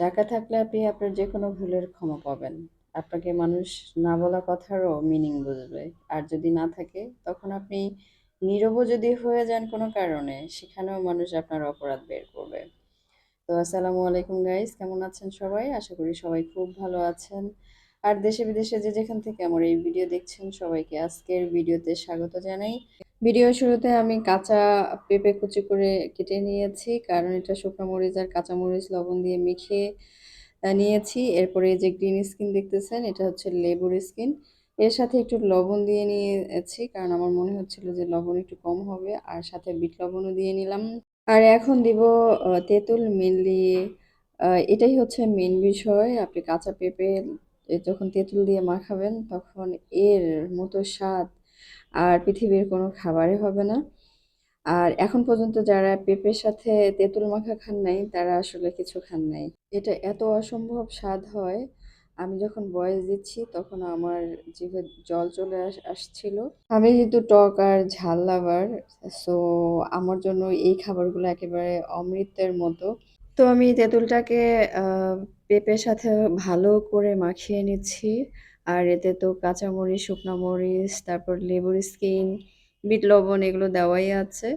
টাকা থাকলে আপনি আপনার যে কোনো ভুলের ক্ষমা পাবেন। আপনাকে মানুষ না বলা কথারও মিনিং বুঝবে। আর যদি না থাকে তখন আপনি নীরবও যদি হয়ে যান কোনো কারণে, সেখানেও মানুষ আপনার অপরাধ বের করবে। তো আসসালামু আলাইকুম গাইস কেমন আছেন সবাই? আশা করি সবাই খুব ভালো আছেন। আর দেশে বিদেশে যে যেখান থেকে আমার এই ভিডিও দেখছেন সবাইকে আজকের ভিডিওতে স্বাগত জানাই। ভিডিও শুরুতে আমি কাঁচা পেঁপে কুচি করে কেটে নিয়েছি, কারণ এটা শুকনো মরিচ আর কাঁচা মরিচ লবণ দিয়ে মেখে নিয়েছি। এরপরে যে গ্রিন স্কিন দেখতেছেন, এটা হচ্ছে লেবুর স্কিন। এর সাথে একটু লবণ দিয়ে নিয়েছি, কারণ আমার মনে হচ্ছিল যে লবণ একটু কম হবে, আর সাথে বিট লবণও দিয়ে নিলাম। আর এখন দিব তেঁতুল মেইনলি আ, এটাই হচ্ছে মেন বিষয়। আপনি কাঁচা পেঁপে যখন তেঁতুল দিয়ে মাখাবেন, তখন এর মতো স্বাদ আর পৃথিবীর কোনো খাবারই হবে না। আর এখন পর্যন্ত যারা পেঁপের সাথে তেঁতুল মাখা খান নাই তারা আসলে কিছু খান নাই। এটা এত অসম্ভব স্বাদ হয়, আমি যখন ভয়েস দিচ্ছি তখন আমার জিভে জল চলে আস আসছিল। আমি যেহেতু টক আর ঝাল লাভার সো আমার জন্য এই খাবারগুলো একেবারে অমৃতের মতো। তো আমি তেঁতুলটাকে পেঁপের সাথে ভালো করে মাখিয়ে নিচ্ছি। আর এতে তো কাঁচামরিচ, শুকনো মরিচ, তারপর লেবুর স্কিন, বিট লবণ এগুলো দেওয়াই আছে।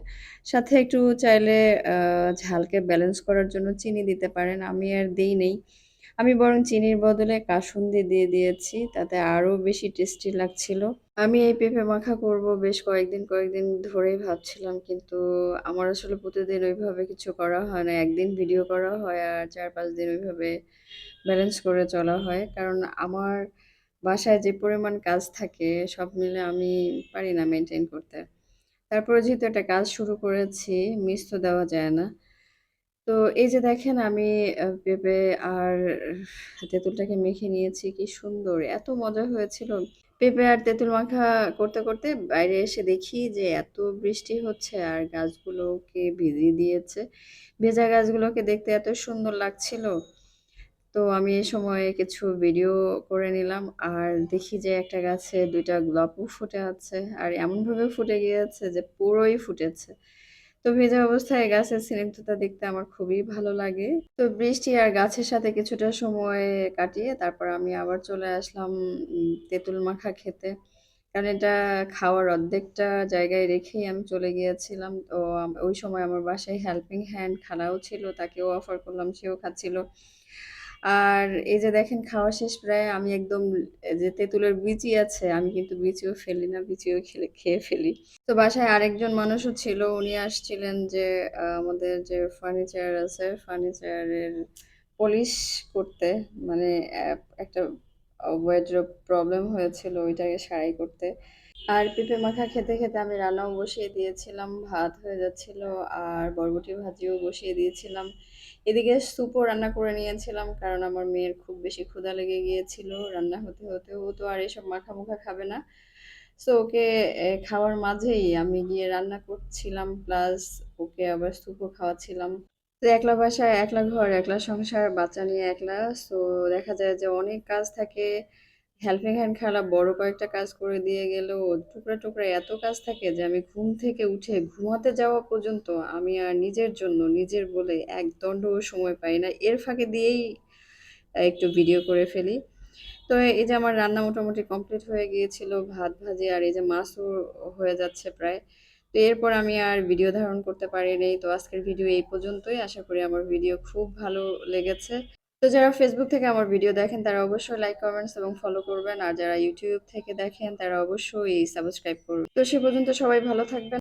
সাথে একটু চাইলে ঝালকে ব্যালেন্স করার জন্য চিনি দিতে পারেন। আমি আর দেই নাই। আমি বরং চিনির বদলে কাসুন্দি দিয়ে দিয়েছি। তাতে আরও বেশি টেস্টি লাগছিল। আমি এই পেঁপে মাখা করব বেশ কয়েকদিন, কয়েকদিন ধরেই ভাবছিলাম কিন্তু আমার আসলে প্রতিদিন ওইভাবে কিছু করা হয় না। একদিন ভিডিও করা হয় আর ৪-৫ দিন ওইভাবে ব্যালেন্স করে চলা হয়। কারণ আমার বাসায় যে পরিমাণ কাজ থাকে সব মিলে আমি পারি না মেনটেন করতে। তারপরে যেহেতু একটা কাজ শুরু করেছি মিস তো দেওয়া যায় না। তো এই যে দেখেন আমি পেঁপে আর তেঁতুলটাকে মেখে নিয়েছি। কি সুন্দর! এত মজা হয়েছিল। পেঁপে আর তেঁতুল মাখা করতে, করতে বাইরে এসে দেখি যে এত বৃষ্টি হচ্ছে আর গাছগুলোকে ভিজিয়ে দিয়েছে। ভেজা গাছগুলোকে দেখতে এত সুন্দর লাগছিল। তো আমি এ সময় কিছু ভিডিও করে নিলাম। আর দেখি যে একটা গাছে ২ টা গোলাপও ফুটে আছে। আর এমনভাবে ফুটে গিয়েছে যে পুরোই ফুটেছে। তো ভেজা অবস্থায় গাছের স্নিগ্ধতা দেখতে আমার খুবই ভালো লাগে। তো বৃষ্টি আর গাছের সাথে কিছুটা সময় কাটিয়ে তারপর আমি আবার চলে আসলাম তেঁতুল মাখা খেতে। কারণ এটা খাওয়ার অর্ধেকটা জায়গায় রেখেই আমি চলে গিয়েছিলাম। তো ওই সময় আমার বাসায় হেল্পিং হ্যান্ড খালাও ছিল। তাকেও অফার করলাম, সেও খাচ্ছিল। আর এই যে দেখেন খাওয়া শেষ প্রায় আমি একদম যে তেঁতুলের বিচি আছে আমি কিন্তু বিচিও ফেলি না, বিচিও খেলে খেয়ে ফেলি। তো বাসায় আরেকজন মানুষও ছিল। উনি আসছিলেন যে আমাদের যে ফার্নিচার আছে, ফার্নিচারের পলিশ করতে। মানে একটা আ ওয়ারড্রোব প্রবলেম হয়েছিল ওইটাকে সারাই করতে। আর পেঁপে মাখা খেতে, খেতে আমি রান্নাও বসিয়ে দিয়েছিলাম। ভাত হয়ে যাচ্ছিল আর বরবটি ভাজিও বসিয়ে দিয়েছিলাম। এদিকে স্যুপও রান্না করে নিয়েছিলাম কারণ আমার মেয়ের খুব বেশি ক্ষুধা লেগে গিয়েছিল রান্না হতে, হতে। ও তো আর এসব মাখা-মুখা খাবে না। সো ওকে খাওয়ার মাঝেই আমি গিয়ে রান্না করছিলাম প্লাস ওকে আবার স্যুপও খাওয়াচ্ছিলাম। তো একলা বাসায়, একলা ঘর, একলা সংসার, বাচ্চা নিয়ে একলা। সো দেখা যায় যে অনেক কাজ থাকে। হেল্পিং হ্যান্ড খালা বড় কয়েকটা কাজ করে দিয়ে গেলেও টুকরা, টুকরা এত কাজ থাকে যে আমি ঘুম থেকে উঠে ঘুমাতে যাওয়া পর্যন্ত আমি আর নিজের জন্য, নিজের বলে এক দণ্ডও সময় পাই না। এর ফাঁকে দিয়েই একটু ভিডিও করে ফেলি। তো এই যে আমার রান্না মোটামুটি কমপ্লিট হয়ে গিয়েছিল। ভাত ভাজি আর এই যে মাছও হয়ে যাচ্ছে প্রায়। তো এরপর আমি আর ভিডিও ধারণ করতে পারিনি তো আজকের ভিডিও এই পর্যন্তই। আশা করি আমার ভিডিও খুব ভালো লেগেছে। তো যারা ফেসবুক থেকে আমার ভিডিও দেখেন তারা অবশ্যই লাইক, কমেন্টস এবং ফলো করবেন। আর যারা ইউটিউব থেকে দেখেন তারা অবশ্যই সাবস্ক্রাইব করবেন। তো সে পর্যন্ত সবাই ভালো থাকবেন।